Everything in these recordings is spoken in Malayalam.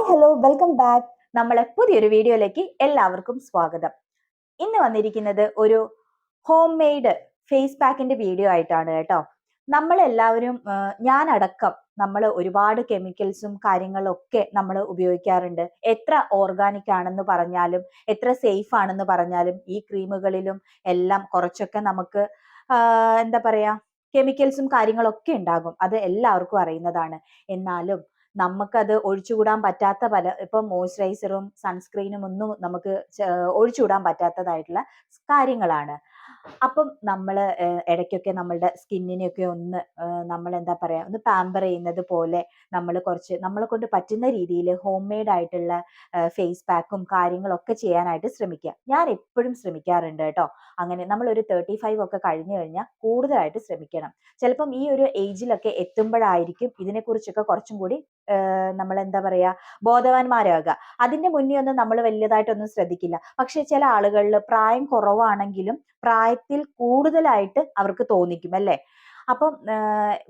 ഹായ് ഹലോ വെൽക്കം ബാക്ക് നമ്മളെ പുതിയൊരു വീഡിയോയിലേക്ക് എല്ലാവർക്കും സ്വാഗതം. ഇന്ന് വന്നിരിക്കുന്നത് ഒരു ഹോം മെയ്ഡ് ഫേസ് പാക്കിന്റെ വീഡിയോ ആയിട്ടാണ് കേട്ടോ. നമ്മളെല്ലാവരും ഞാൻ അടക്കം നമ്മൾ ഒരുപാട് കെമിക്കൽസും കാര്യങ്ങളൊക്കെ നമ്മൾ ഉപയോഗിക്കാറുണ്ട്. എത്ര ഓർഗാനിക് ആണെന്ന് പറഞ്ഞാലും എത്ര സേഫ് ആണെന്ന് പറഞ്ഞാലും ഈ ക്രീമുകളിലും എല്ലാം കുറച്ചൊക്കെ നമുക്ക് എന്താ പറയാ കെമിക്കൽസും കാര്യങ്ങളൊക്കെ ഉണ്ടാകും. അത് എല്ലാവർക്കും അറിയുന്നതാണ്. എന്നാലും നമുക്കത് ഒഴിച്ചുകൂടാൻ പറ്റാത്ത പല ഇപ്പം മോയ്സ്ചറൈസറും സൺസ്ക്രീനും ഒന്നും നമുക്ക് ഒഴിച്ചുകൂടാൻ പറ്റാത്തതായിട്ടുള്ള കാര്യങ്ങളാണ്. അപ്പം നമ്മൾ ഇടയ്ക്കൊക്കെ നമ്മളുടെ സ്കിന്നിനെയൊക്കെ ഒന്ന് നമ്മൾ എന്താ പറയുക ഒന്ന് പാമ്പർ ചെയ്യുന്നത് പോലെ നമ്മൾ കുറച്ച് നമ്മളെ കൊണ്ട് പറ്റുന്ന രീതിയിൽ ഹോം മെയ്ഡ് ആയിട്ടുള്ള ഫേസ് പാക്കും കാര്യങ്ങളൊക്കെ ചെയ്യാനായിട്ട് ശ്രമിക്കുക ഞാൻ എപ്പോഴും ശ്രമിക്കാറുണ്ട് കേട്ടോ. അങ്ങനെ നമ്മൾ ഒരു തേർട്ടി ഫൈവ് ഒക്കെ കഴിഞ്ഞു കഴിഞ്ഞാൽ കൂടുതലായിട്ട് ശ്രമിക്കണം. ചിലപ്പം ഈ ഒരു ഏജിലൊക്കെ എത്തുമ്പോഴായിരിക്കും ഇതിനെക്കുറിച്ചൊക്കെ കുറച്ചും കൂടി നമ്മൾ എന്താ പറയാ ബോധവാന്മാരാകുക അതിന്റെ മുന്നേ ഒന്നും നമ്മൾ വലിയതായിട്ടൊന്നും ശ്രദ്ധിക്കില്ല. പക്ഷേ ചില ആളുകളിൽ പ്രായം കുറവാണെങ്കിലും പ്രായത്തിൽ കൂടുതലായിട്ട് അവർക്ക് തോന്നിക്കും അല്ലേ? അപ്പം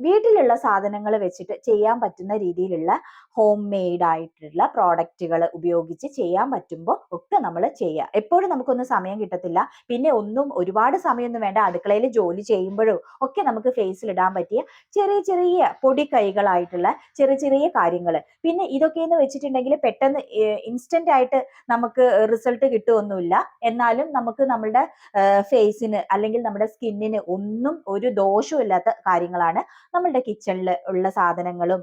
വീട്ടിലുള്ള സാധനങ്ങൾ വെച്ചിട്ട് ചെയ്യാൻ പറ്റുന്ന രീതിയിലുള്ള ഹോം മെയ്ഡ് ആയിട്ടുള്ള പ്രോഡക്റ്റുകൾ ഉപയോഗിച്ച് ചെയ്യാൻ പറ്റുമ്പോൾ ഒക്കെ നമ്മൾ ചെയ്യുക എപ്പോഴും നമുക്കൊന്നും സമയം കിട്ടത്തില്ല. പിന്നെ ഒന്നും ഒരുപാട് സമയമൊന്നും വേണ്ട. അടുക്കളയിൽ ജോലി ചെയ്യുമ്പോഴും ഒക്കെ നമുക്ക് ഫേസിൽ ഇടാൻ പറ്റിയ ചെറിയ ചെറിയ പൊടി കൈകളായിട്ടുള്ള ചെറിയ ചെറിയ കാര്യങ്ങൾ പിന്നെ ഇതൊക്കെ എന്ന് വെച്ചിട്ടുണ്ടെങ്കിൽ പെട്ടെന്ന് ഇൻസ്റ്റന്റ് ആയിട്ട് നമുക്ക് റിസൾട്ട് കിട്ടുമൊന്നുമില്ല എന്നാലും നമുക്ക് നമ്മുടെ ഫേസിന് അല്ലെങ്കിൽ നമ്മുടെ സ്കിന്നിന് ഒന്നും ഒരു ദോഷവും കാര്യങ്ങളാണ് നമ്മളുടെ കിച്ചണിൽ ഉള്ള സാധനങ്ങളും.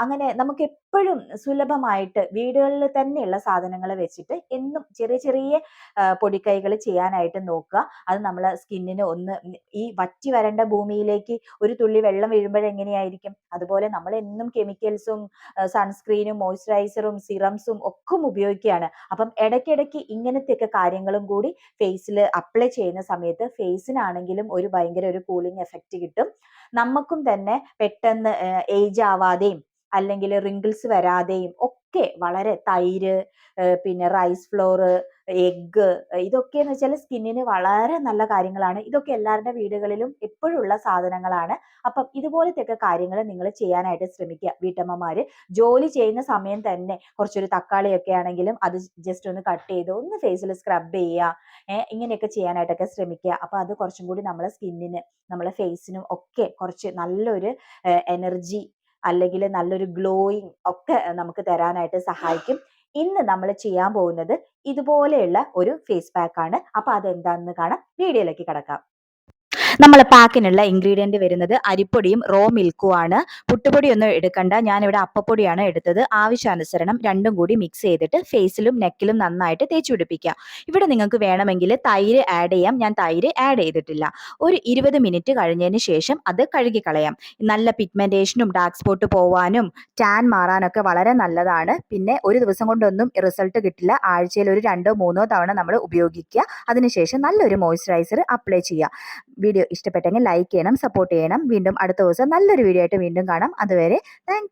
അങ്ങനെ നമുക്ക് എപ്പോഴും സുലഭമായിട്ട് വീടുകളിൽ തന്നെയുള്ള സാധനങ്ങൾ വെച്ചിട്ട് എന്നും ചെറിയ ചെറിയ പൊടിക്കൈകൾ ചെയ്യാനായിട്ട് നോക്കുക. അത് നമ്മൾ സ്കിന്നിന് ഒന്ന് ഈ വറ്റി വരേണ്ട ഭൂമിയിലേക്ക് ഒരു തുള്ളി വെള്ളം വീഴുമ്പോഴെങ്ങനെയായിരിക്കും അതുപോലെ നമ്മൾ എന്നും കെമിക്കൽസും സൺസ്ക്രീനും മോയ്സ്ചറൈസറും സിറംസും ഒക്കെ ഉപയോഗിക്കുകയാണ്. അപ്പം ഇടയ്ക്കിടയ്ക്ക് ഇങ്ങനത്തെയൊക്കെ കാര്യങ്ങളും കൂടി ഫേസിൽ അപ്ലൈ ചെയ്യുന്ന സമയത്ത് ഫേസിനാണെങ്കിലും ഒരു ഭയങ്കര ഒരു കൂളിംഗ് എഫക്റ്റ് കിട്ടും. നമുക്കും തന്നെ പെട്ടെന്ന് ഏജ് ആവാതെയും അല്ലെങ്കിൽ റിങ്കിൾസ് വരാതെയും ഒക്കെ വളരെ തൈര് പിന്നെ റൈസ് ഫ്ലോർ എഗ്ഗ് ഇതൊക്കെ എന്ന് വെച്ചാൽ സ്കിന്നിന് വളരെ നല്ല കാര്യങ്ങളാണ്. ഇതൊക്കെ എല്ലാവരുടെ വീടുകളിലും എപ്പോഴും ഉള്ള സാധനങ്ങളാണ്. അപ്പം ഇതുപോലത്തെയൊക്കെ കാര്യങ്ങൾ നിങ്ങൾ ചെയ്യാനായിട്ട് ശ്രമിക്കുക വീട്ടമ്മമാർ ജോലി ചെയ്യുന്ന സമയം തന്നെ കുറച്ചൊരു തക്കാളിയൊക്കെ ആണെങ്കിലും അത് ജസ്റ്റ് ഒന്ന് കട്ട് ചെയ്ത് ഒന്ന് ഫേസിൽ സ്ക്രബ് ചെയ്യുക. ഇങ്ങനെയൊക്കെ ചെയ്യാനായിട്ടൊക്കെ ശ്രമിക്കുക. അപ്പം അത് കുറച്ചും കൂടി നമ്മളെ സ്കിന്നിന് നമ്മളെ ഫേസിനും ഒക്കെ കുറച്ച് നല്ലൊരു എനർജി അല്ലെങ്കിൽ നല്ലൊരു ഗ്ലോയിങ് ഒക്കെ നമുക്ക് തരാനായിട്ട് സഹായിക്കും. ഇന്ന് നമ്മൾ ചെയ്യാൻ പോകുന്നത് ഇതുപോലെയുള്ള ഒരു ഫേസ് പാക്ക് ആണ് അപ്പൊ അതെന്താണെന്ന് കാണാം. വീഡിയോയിലേക്ക് കടക്കാം. നമ്മൾ പാക്കിനുള്ള ഇൻഗ്രീഡിയന്റ് വരുന്നത് അരിപ്പൊടിയും റോ മിൽക്കും ആണ് പുട്ടുപൊടിയൊന്നും എടുക്കണ്ട. ഞാനിവിടെ അപ്പപ്പൊടിയാണ് എടുത്തത്. ആവശ്യാനുസരണം രണ്ടും കൂടി മിക്സ് ചെയ്തിട്ട് ഫേസിലും നെക്കിലും നന്നായിട്ട് തേച്ചു പിടിപ്പിക്കുക ഇവിടെ നിങ്ങൾക്ക് വേണമെങ്കിൽ തൈര് ആഡ് ചെയ്യാം. ഞാൻ തൈര് ആഡ് ചെയ്തിട്ടില്ല. ഒരു ഇരുപത് മിനിറ്റ് കഴിഞ്ഞതിന് ശേഷം അത് കഴുകി കളയാം നല്ല പിഗ്മെന്റേഷനും ഡാർക്ക് സ്പോട്ട് പോവാനും ടാൻ മാറാനൊക്കെ വളരെ നല്ലതാണ്. പിന്നെ ഒരു ദിവസം കൊണ്ടൊന്നും റിസൾട്ട് കിട്ടില്ല. ആഴ്ചയിൽ ഒരു രണ്ടോ മൂന്നോ തവണ നമ്മൾ ഉപയോഗിക്കുക. അതിനുശേഷം നല്ലൊരു മോയ്സ്ചറൈസർ അപ്ലൈ ചെയ്യുക. വീഡിയോ ഇഷ്ടപ്പെട്ടെങ്കിൽ ലൈക്ക് ചെയ്യണം സപ്പോർട്ട് ചെയ്യണം. വീണ്ടും അടുത്ത ദിവസം നല്ലൊരു വീഡിയോ ആയിട്ട് വീണ്ടും കാണാം. അതുവരെ താങ്ക്